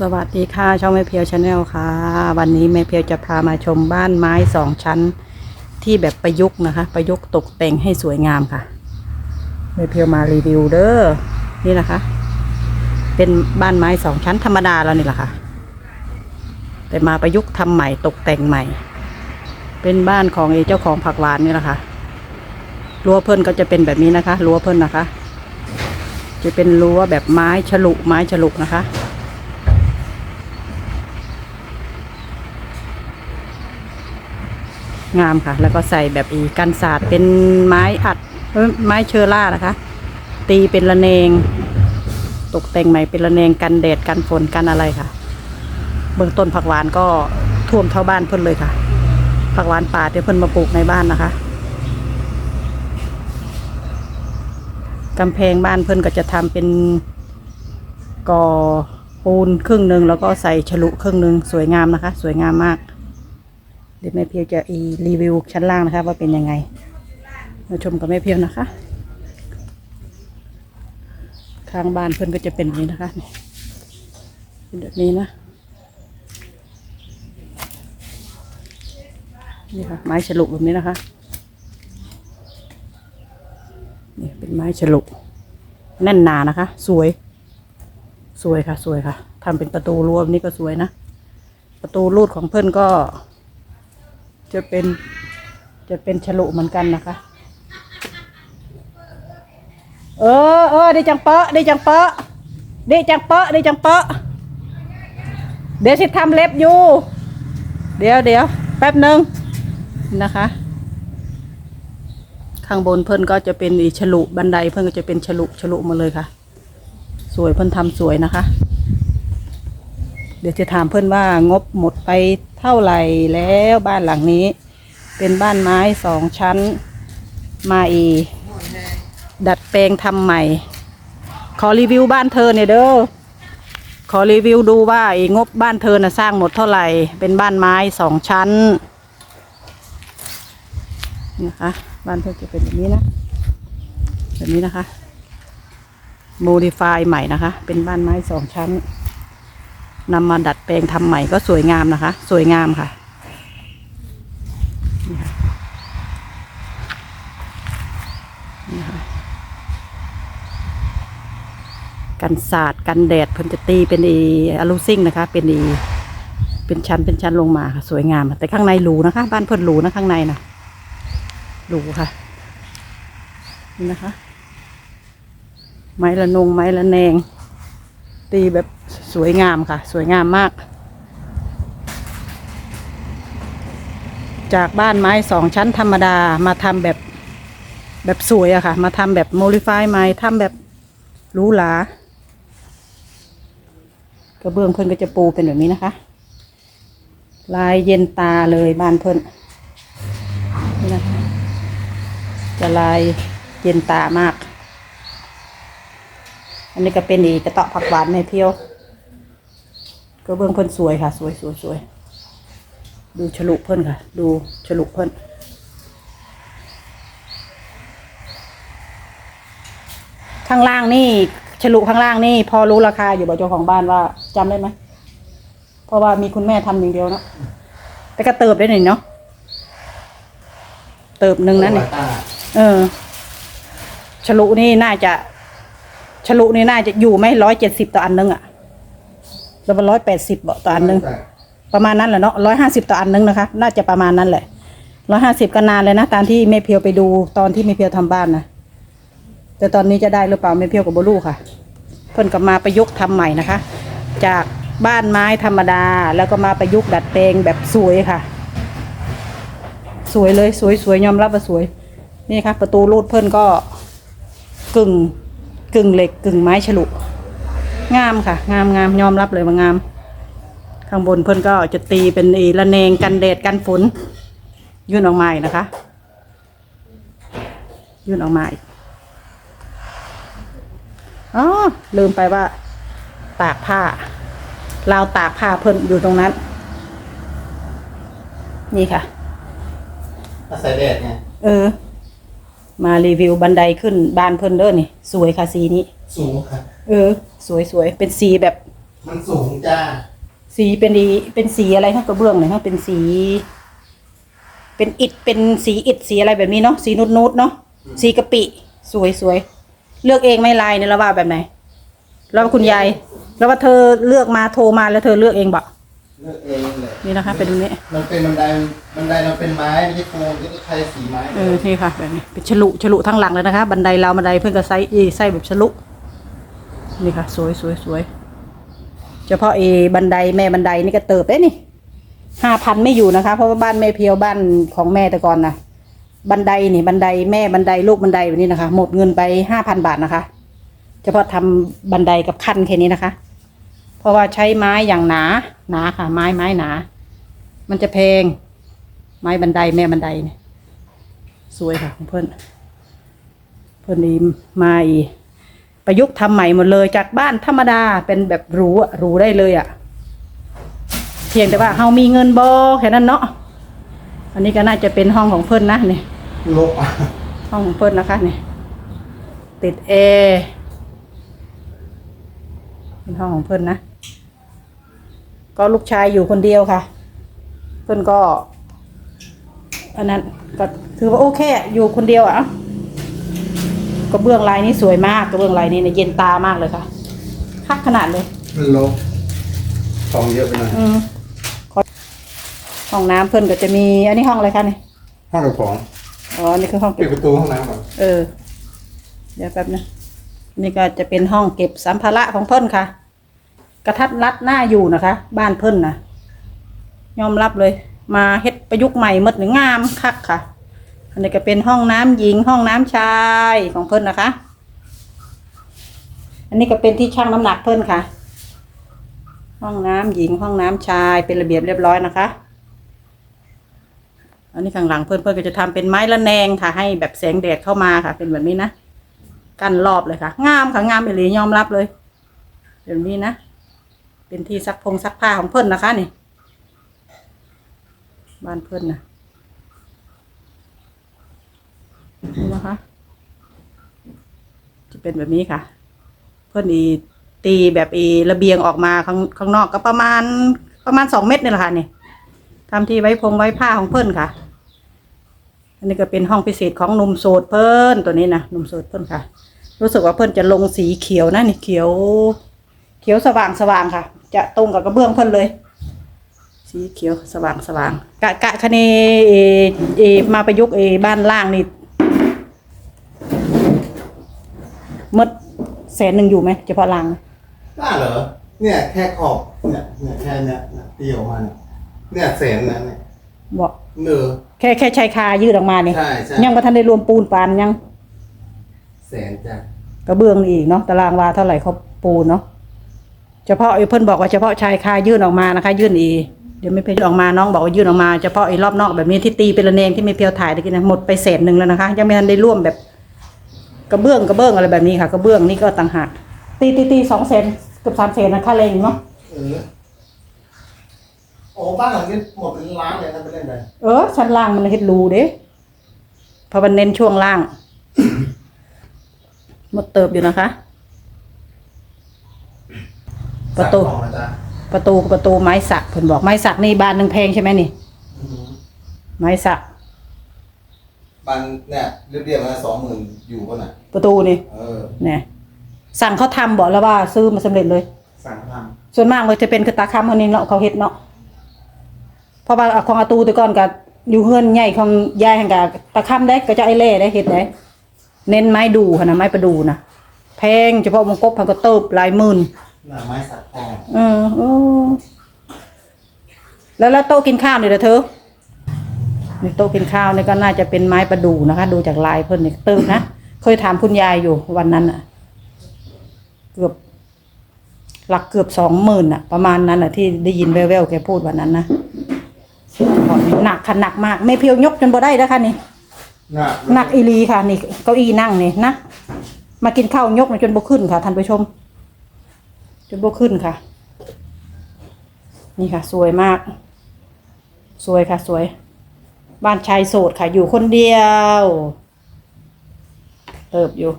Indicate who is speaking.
Speaker 1: สวัสดีค่ะ ช่องแม่เพียวชาแนลค่ะ วันนี้แม่เพียวจะพามาชมบ้านไม้สองชั้น ที่แบบประยุกต์นะคะ ประยุกต์ตกแต่งให้สวยงามค่ะแม่เพียวมารีวิวเด้อนี่นะคะ เป็นบ้านไม้สองชั้นธรรมดาแล้วนี่แหละค่ะ แต่มาประยุกต์ทำใหม่ตกแต่งใหม่ เป็นบ้านของไอ้เจ้าของผักหวานนี่แหละค่ะรั้วเพิ่นก็จะเป็นแบบนี้นะคะรั้วเพิ่นนะคะ จะเป็นรั้วแบบไม้ฉลุไม้ฉลุนะคะ งามค่ะ แล้วก็ใส่แบบอีกันศาสตร์เป็นไม้อัดไม้เชอร่านะคะ ตีเป็นระเนง ตกแต่งใหม่เป็นระเนงกันแดดกันฝนกันอะไรค่ะ เบื้องต้นผักหวานก็ท่วมเท่าบ้านเพิ่นเลยค่ะ ผักหวานป่าที่เพิ่นมาปลูกในบ้านนะคะกำแพงบ้านเพิ่นก็จะทำเป็นก่อปูนครึ่งหนึ่งแล้วก็ใส่ฉลุครึ่งหนึ่งสวยงามนะคะ สวยงามมาก เดี๋ยวแม่เพียวจะรีวิวชั้นล่างนะคะ ว่าเป็นยังไง มาชมกับแม่เพียวนะคะข้างบ้านเพื่อนก็จะเป็นนี้นะคะนี่เป็นแบบนี้นะนี่ค่ะ ไม้ฉลุแบบนี้นะคะนี่เป็นไม้ฉลุแน่นหนานะคะ สวย สวยค่ะ สวยค่ะทำเป็นประตูรั้วแบบนี้ก็สวยนะ ประตูรูดของเพื่อนก็ จะเป็นจะเป็นฉลุเหมือนกันนะคะ เออเออได้จังเปาะได้จังเปาะได้จังเปาะได้จังเปาะเดี๋ยวสิทำเล็บอยู่ เดี๋ยวเดี๋ยวแป๊บหนึ่งนะคะ ข้างบนเพิ่นก็จะเป็นอีฉลุบันไดเพิ่นก็จะเป็นฉลุฉลุมาเลยค่ะ สวยเพิ่นทำสวยนะคะ เดี๋ยวจะถามเพื่อนว่างบหมดไปเท่าไหร่แล้วบ้านหลังนี้ เป็นบ้านไม้สองชั้นมาอีดัดแปลงทำใหม่ ขอรีวิวบ้านเธอเนี่ยเด้อขอรีวิวดูว่าอีงบบ้านเธอน่ะสร้างหมดเท่าไหร่ เป็นบ้านไม้สองชั้นนะคะบ้านเธอจะเป็นแบบนี้นะแบบนี้นะคะโมดิฟายใหม่นะคะ เป็นบ้านไม้สองชั้น นำมาดัดแปลงทำใหม่ก็สวยงามนะคะ สวยงามค่ะ กันศาสตร์กันแดดเพิ่นจะตีเป็นอีอลูซิ่งนะคะ เป็นอีเป็นชั้นเป็นชั้นลงมาค่ะ สวยงาม แต่ข้างในหรูนะคะ บ้านเพิ่นหรูนะข้างในนะหรูค่ะนี่นะคะ ไม้ละนงไม้ละแนง ตีแบบสวยงามค่ะ สวยงามมาก จากบ้านไม้สองชั้นธรรมดามาทำแบบแบบสวยอะค่ะ มาทำแบบโมดิฟายไม้ทำแบบหรูหรากระเบื้องเพิ่นก็จะปูเป็นแบบนี้นะคะ ลายเย็นตาเลยบ้านเพิ่นนี่นะคะจะลายเย็นตามาก นนี้ก็เป็นอีกกระเตาะผักหวานในเพียว ก็เบื้องเพิ่นสวยค่ะ สวยสวยสวยดูฉลุเพิ่นค่ะ ดูฉลุเพิ่นข้างล่างนี่ฉลุข้างล่างนี่ พอรู้ราคาอยู่บ่เจ้าของบ้านว่าจำได้ไหมเพราะว่ามีคุณแม่ทำอย่างเดียวเนาะแต่ก็เติบได้หน่อยเนาะเติบหนึ่งนั่นนี่เออฉลุนี่น่าจะ ฉลุนี่น่าจะอยู่ไหมร้อยเจ็ดสิบต่ออันนึงอะแล้วมันร้อยแปดสิบต่ออันนึง ประมาณนั้นแหละเนาะร้อยห้าสิบต่ออันนึงนะคะ น่าจะประมาณนั้นแหละร้อยห้าสิบก็นานเลยนะตามที่แม่เพียวไปดูตอนที่แม่เพียวทำบ้านนะแต่ตอนนี้จะได้หรือเปล่าแม่เพียวกับบลูค่ะ เพิ่นก็มาประยุกต์ทำใหม่นะคะ จากบ้านไม้ธรรมดาแล้วก็มาประยุกต์ดัดแปลงแบบสวยค่ะ สวยเลยสวยสวยยอมรับว่าสวย นี่ค่ะ ประตูรูดเพิ่นก็กึ่ง กึ่งเหล็กกึ่งไม้ฉลุงามค่ะ งามงามยอมรับเลยว่างาม ข้างบนเพิ่นก็จะตีเป็นอีระแนงกันแดดกันฝน ยื่นออกมาอีกนะคะ ยื่นออกมาอีกอ๋อลืมไปว่า ตากผ้าราวตากผ้าเพิ่นอยู่ตรงนั้น นี่ค่ะ
Speaker 2: อาศัยแดดไง
Speaker 1: เออ มารีวิวบันไดขึ้นบ้านเพิ่นเด้อนี่ สวยค่ะสีนี้
Speaker 2: สูงค่ะ
Speaker 1: เออ สวยสวยเป็นสีแบบ
Speaker 2: มันสูงจ้า
Speaker 1: สีเป็นดีเป็นสีอะไรครับกระเบื้องเนี่ยครับเป็นสี เป็นอิฐเป็นสีอิฐสีอะไรแบบนี้เนาะสีนุดนุดๆเนาะสีกะปิ สวยสวยเลือกเองไหม่ลายเนี่ยแล้วว่าแบบไหนแล้วว่าคุณยายแล้วว่าเธอเลือกมาโทรมาแล้วเธอเลือกเองบะ
Speaker 2: เลือกเองเลย
Speaker 1: นี่นะคะเป็นแบบนี้
Speaker 2: มันเป็นบันไดบันไดเราเป็นไม้ไม่ใช่ปูนไม่ใช่ใครสีไม้
Speaker 1: เออนี่ค่ะแบบนี้เป็นฉลุฉลุทั้งหลังเลยนะคะ บันไดราวบันไดเพื่อนก็ไซอีไส้แบบฉลุนี่ค่ะ สวยสวยสวยเฉพาะเอบันไดแม่บันไดนี่ก็เติบได้นี่ห้าพันไม่อยู่นะคะ เพราะว่าบ้านแม่เพียวบ้านของแม่แต่ก่อนนะบันไดนี่บันไดแม่บันไดลูกบันไดแบบนี้นะคะ หมดเงินไปห้าพันบาทนะคะ เฉพาะทำบันไดกับขั้นแค่นี้นะคะ เพราะว่าใช้ไม้อย่างหนา หนาค่ะ ไม้ไม้หนา มันจะแพง ไม้บันไดแม่บันไดเนี่ยสวยค่ะของเพื่อนเพื่อนนี่มาอีประยุกต์ทำใหม่หมดเลยจากบ้านธรรมดาเป็นแบบหรูอะหรูได้เลยอะเพียงแต่ว่าเฮามีเงินบอแค่นั้นเนาะอันนี้ก็น่าจะเป็นห้องของเพื่อนนะเนี่ย
Speaker 2: โลกอะ
Speaker 1: ห้องของเพื่อนนะคะเนี่ยติดแอร์ เป็นห้องของเพื่อนนะ ก็ลูกชายอยู่คนเดียวค่ะ เพื่อนก็อันนั้นก็ถือว่าโอเคอะอยู่คนเดียวอะก็เบื้องลายนี้สวยมากกระเบื้องลายนี้เนี่ยเย็นตามากเลยค่ะคักขนาดเลย
Speaker 2: มันโลกของเยอะไปหน่อย
Speaker 1: อืมขอห้องน้ำเพื่อนก็จะมีอันนี้ห้องอะไรคะเนี่ย
Speaker 2: ห้องเก็บของ
Speaker 1: อ๋ออันนี่คือห้อง
Speaker 2: ปิ
Speaker 1: เก็
Speaker 2: ด
Speaker 1: บ
Speaker 2: ประตูห้องน้ำก่อน
Speaker 1: เออ เดี๋ยวแป๊บนะนี่ก็จะเป็นห้องเก็บสัมภาระของเพิ่นค่ะ กระทัดรัดหน้าอยู่นะคะ บ้านเพิ่นนะยอมรับเลย มาเฮ็ดประยุกต์ใหม่หมดหนึ่งงามคักค่ะ อันนี้ก็เป็นห้องน้ำหญิงห้องน้ำชายของเพิ่นนะคะ อันนี้ก็เป็นที่ชั่งน้ำหนักเพิ่นค่ะ ห้องน้ำหญิงห้องน้ำชายเป็นระเบียบเรียบร้อยนะคะ อันนี้ข้างหลังเพื่อนเพื่อนก็จะทำเป็นไม้ละแนงค่ะ ให้แบบแสงแดดเข้ามาค่ะ เป็นแบบนี้นะ กันรอบเลยค่ะ งามค่ะงามเอหลียอมรับเลยแบบนี้นะ เป็นที่ซักพงซักผ้าของเพื่อนนะคะนี่ บ้านเพื่อนนะนี่นะคะ จะเป็นแบบนี้ค่ะ เพื่อนอีตีแบบอีระเบียงออกมาข้างข้างนอกก็ประมาณประมาณสองเมตรนี่แหละค่ะนี่ทำที่ไว้พงไว้ผ้าของเพิ่นค่ะ อันนี้ก็เป็นห้องพิเศษของหนุ่มโสดเพิ่นตัวนี้นะหนุ่มโสดเพิ่นค่ะ รู้สึกว่าเพิ่นจะลงสีเขียวนะนี่เขียว เขียวสว่างสว่างค่ะ จะตรงกับกระเบื้องเพิ่นเลย สีเขียวสว่างสว่างกะกะคะเนเอเอมาประยุกต์เอบ้านล่างนี่หมดแสนหนึ่งอยู่ไหมเฉพาะล่าง
Speaker 2: กล้าเหรอ เนี่ยแค่ขอบเนี่ยเนี่ยแค่เนี่ยเนี่ยตีออกมาเนี่ยเนี่ยแสนนั้นเนี่ย
Speaker 1: บอก
Speaker 2: เนื้อ
Speaker 1: แค่แค่ชายคายืดออกมานี่
Speaker 2: ใช่ใช่
Speaker 1: ยังไม่ทันได้รวมปูนปานยัง
Speaker 2: แสนจ้ะ
Speaker 1: กระเบื้องนี่อีกเนาะตารางวาเท่าไหร่เขาปูนเนาะ เฉพาะไอ้เพิ่นบอกว่าเฉพาะชายคายื่นออกมานะคะ ยื่นอีเดี๋ยวไม่เพียงออกมาน้องบอกว่ายื่นออกมาเฉพาะไอ้รอบนอกแบบนี้ที่ตีเป็นระเนงที่ไม่เพียวถ่ายตะกี้นะหมดไปเศษหนึ่งแล้วนะคะ ยังไม่ทันได้ร่วมแบบกระเบื้องกระเบื้องอะไรแบบนี้ค่ะกระเบื้องนี่ก็ต่างหากตีตีตีสองเซนเกือบสามเซนนะค่าแรงเนาะ
Speaker 2: เออโอ้บ้านหลังนี้หมดเป็นล้านเลยนะไปเล่นไป
Speaker 1: เออชั้นล่างมันเฮ็ดรูเด้เพราะมันเน้นช่วงล่าง หมดเติบอยู่นะคะ ประตู
Speaker 2: สามกล่องนะจ๊ะ
Speaker 1: ประตูประตูไม้สักเพิ่นบอกไม้สักนี่บานหนึ่งแพงใช่ไหมนี่
Speaker 2: อืม
Speaker 1: ไม้สัก
Speaker 2: บันเนี่ยเรียบๆมาสองหมื่นอยู่ป่ะน่ะ
Speaker 1: ประตูนี่
Speaker 2: เออ
Speaker 1: เนี่ยสั่งเขาทำบอกแล้วว่าซื้อมาสำเร็จเลย
Speaker 2: สั่งท
Speaker 1: ส่วนมากมันจะเป็นกระตาคำเขานี่เนาะเขาเฮ็ดเนาะเพราะว่าของอาตูแต่ก่อนกับอยู่เฮือนใหญ่ของยายแห่งกับตะคำได้ก็จะไอเล่ได้เฮ็ดได้เน้นไม้ดูค่ะนะไม้ประดูนะแพงเฉพาะวงกบพันก็เติบหลายหมื่นำ
Speaker 2: หน้าไม้สักทอง
Speaker 1: เออโอ้แล้วแล้วโต๊ะกินข้าวเนี่ยเด้อเธอในโต๊ะกินข้าวเนี่ยก็น่าจะเป็นไม้ประดู่นะคะ ดูจากลายเพิ่นเนี่ยเติมนะเคยถามคุณยายอยู่วันนั้นอะเกือบ หลักเกือบสองหมื่นอะประมาณนั้นอะที่ได้ยินแว่วๆแกพูดวันนั้นนะบอกนี่หนักค่ะหนักมาก ไม่เพียวยกจนบ่ได้แล้วค่ะนี่
Speaker 2: หน้า
Speaker 1: หนักอีหลีค่ะ นี่เก้าอี้นั่งนี่นะมากินข้าวยกจนบ่ขึ้นค่ะท่านผู้ชม จนบ่ขึ้นค่ะ นี่ค่ะ สวยมาก สวยค่ะ สวย บ้านชายโสดค่ะ อยู่คนเดียว เติบอยู่